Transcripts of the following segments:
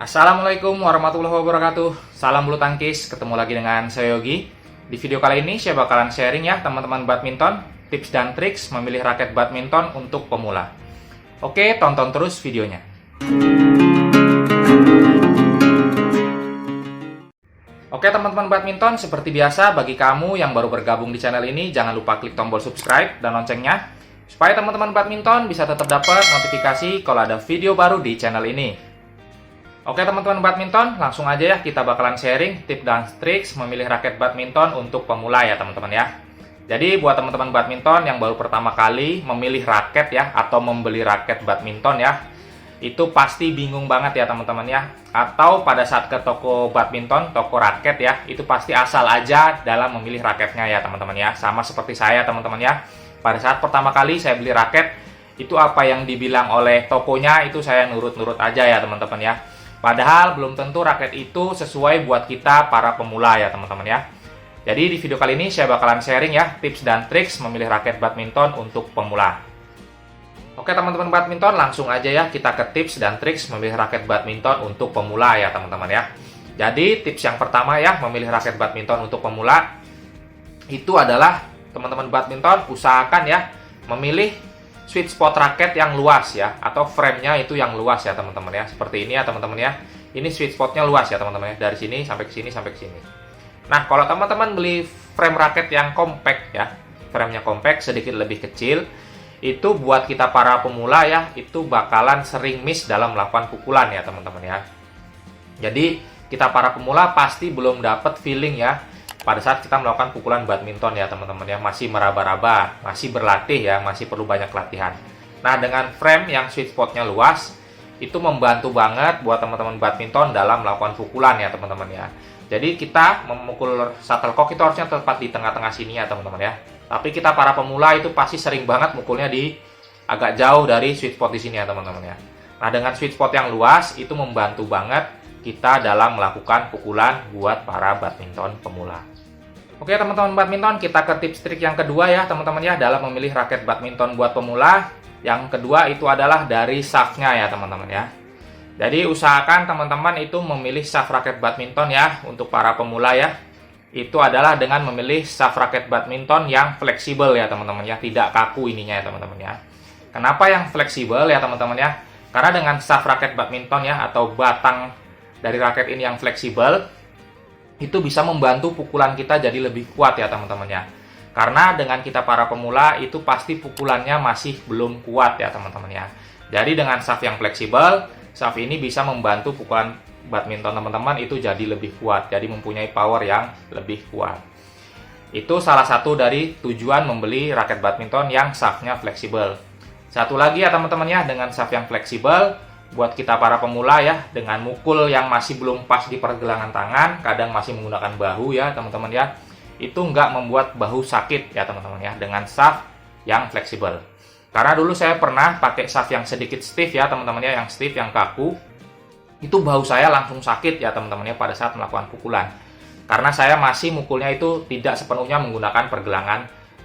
Assalamualaikum warahmatullahi wabarakatuh. Salam bulu tangkis, ketemu lagi dengan saya Yogi. Di video kali ini saya bakalan sharing ya teman-teman badminton Tips dan triks memilih raket badminton untuk pemula. Oke, tonton terus videonya. Oke teman-teman badminton, seperti biasa bagi kamu yang baru bergabung di channel ini Jangan lupa klik tombol subscribe dan loncengnya Supaya teman-teman badminton bisa tetap dapat notifikasi kalau ada video baru di channel ini Oke teman-teman badminton, langsung aja ya kita bakalan sharing tips dan triks memilih raket badminton untuk pemula ya teman-teman ya. Jadi buat teman-teman badminton yang baru pertama kali memilih raket ya atau membeli raket badminton ya, itu pasti bingung banget ya teman-teman ya. Atau pada saat ke toko badminton, toko raket ya, itu pasti asal aja dalam memilih raketnya ya teman-teman ya. Sama seperti saya teman-teman ya. Pada saat pertama kali saya beli raket, itu apa yang dibilang oleh tokonya itu saya nurut-nurut aja ya teman-teman ya Padahal belum tentu raket itu sesuai buat kita para pemula ya teman-teman ya. Jadi di video kali ini saya bakalan sharing ya tips dan triks memilih raket badminton untuk pemula. Oke teman-teman badminton langsung aja ya kita ke tips dan triks memilih raket badminton untuk pemula ya teman-teman ya. Jadi tips yang pertama ya memilih raket badminton untuk pemula itu adalah teman-teman badminton usahakan ya memilih sweet spot raket yang luas ya atau frame-nya itu yang luas ya teman-teman ya. Seperti ini ya teman-teman ya. Ini sweet spotnya luas ya teman-teman ya. Dari sini sampai ke sini sampai ke sini. Nah kalau teman-teman beli frame raket yang compact ya frame-nya compact sedikit lebih kecil itu buat kita para pemula ya itu bakalan sering miss dalam melakukan pukulan ya teman-teman ya. Jadi kita para pemula pasti belum dapat feeling ya pada saat kita melakukan pukulan badminton ya teman-teman ya masih meraba-raba, masih berlatih ya, masih perlu banyak latihan. Nah dengan frame yang sweet spotnya luas itu membantu banget buat teman-teman badminton dalam melakukan pukulan ya teman-teman ya. Jadi kita memukul shuttlecock itu harusnya tepat di tengah-tengah sini ya teman-teman ya. Tapi kita para pemula itu pasti sering banget mukulnya di agak jauh dari sweet spot di sini ya teman-teman ya. Nah dengan sweet spot yang luas itu membantu banget kita dalam melakukan pukulan buat para badminton pemula. Oke teman-teman badminton, kita ke tips trik yang kedua ya teman-teman ya dalam memilih raket badminton buat pemula. Yang kedua itu adalah dari shaftnya ya teman-teman ya. Jadi usahakan teman-teman itu memilih shaft raket badminton ya untuk para pemula ya. Itu adalah dengan memilih shaft raket badminton yang fleksibel ya teman-teman ya, tidak kaku ininya ya teman-teman ya. Kenapa yang fleksibel ya teman-teman ya? Karena dengan shaft raket badminton ya atau batang dari raket ini yang fleksibel itu bisa membantu pukulan kita jadi lebih kuat ya teman-teman ya. Karena dengan kita para pemula itu pasti pukulannya masih belum kuat ya teman-teman ya. Jadi dengan shaft yang fleksibel, shaft ini bisa membantu pukulan badminton teman-teman itu jadi lebih kuat. Jadi mempunyai power yang lebih kuat. Itu salah satu dari tujuan membeli raket badminton yang shaftnya fleksibel. Satu lagi ya teman-teman ya, dengan shaft yang fleksibel, buat kita para pemula ya dengan mukul yang masih belum pas di pergelangan tangan kadang masih menggunakan bahu ya teman-teman ya. Itu nggak membuat bahu sakit ya teman-teman ya dengan shaft yang fleksibel. Karena dulu saya pernah pakai shaft yang sedikit stiff ya teman-teman ya yang stiff yang kaku. Itu bahu saya langsung sakit ya teman-teman ya pada saat melakukan pukulan. Karena saya masih mukulnya itu tidak sepenuhnya menggunakan pergelangan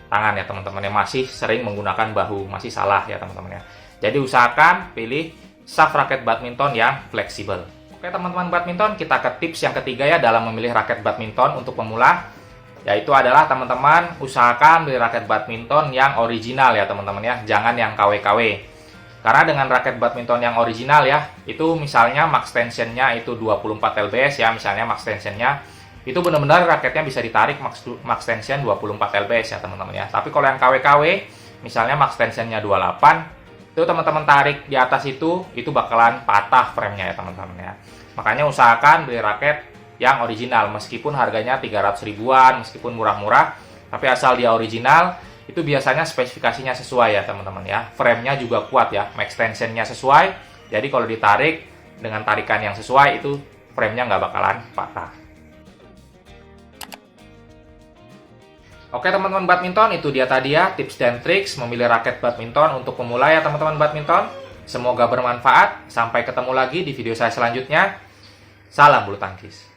tangan ya teman-teman ya. Masih sering menggunakan bahu masih salah ya teman-teman ya. Jadi usahakan pilih shaft raket badminton yang fleksibel. Oke teman-teman badminton, kita ke tips yang ketiga ya dalam memilih raket badminton untuk pemula. Yaitu adalah teman-teman usahakan beli raket badminton yang original ya teman-teman ya, jangan yang KW-KW. Karena dengan raket badminton yang original ya, itu misalnya max tensionnya itu 24 lbs ya, misalnya max tensionnya itu benar-benar raketnya bisa ditarik max, max tension 24 lbs ya teman-teman ya. Tapi kalau yang KW-KW, misalnya max tensionnya 28, itu teman-teman tarik di atas itu itu bakalan patah framenya ya teman-teman ya. Makanya usahakan beli raket yang original meskipun harganya 300 ribuan meskipun murah-murah tapi asal dia original itu biasanya spesifikasinya sesuai ya teman-teman ya. Framenya juga kuat ya max tensionnya sesuai. Jadi kalau ditarik dengan tarikan yang sesuai itu framenya nggak bakalan patah Oke teman-teman badminton, itu dia tadi ya tips dan triks memilih raket badminton untuk pemula ya teman-teman badminton. Semoga bermanfaat. Sampai ketemu lagi di video saya selanjutnya. Salam bulu tangkis.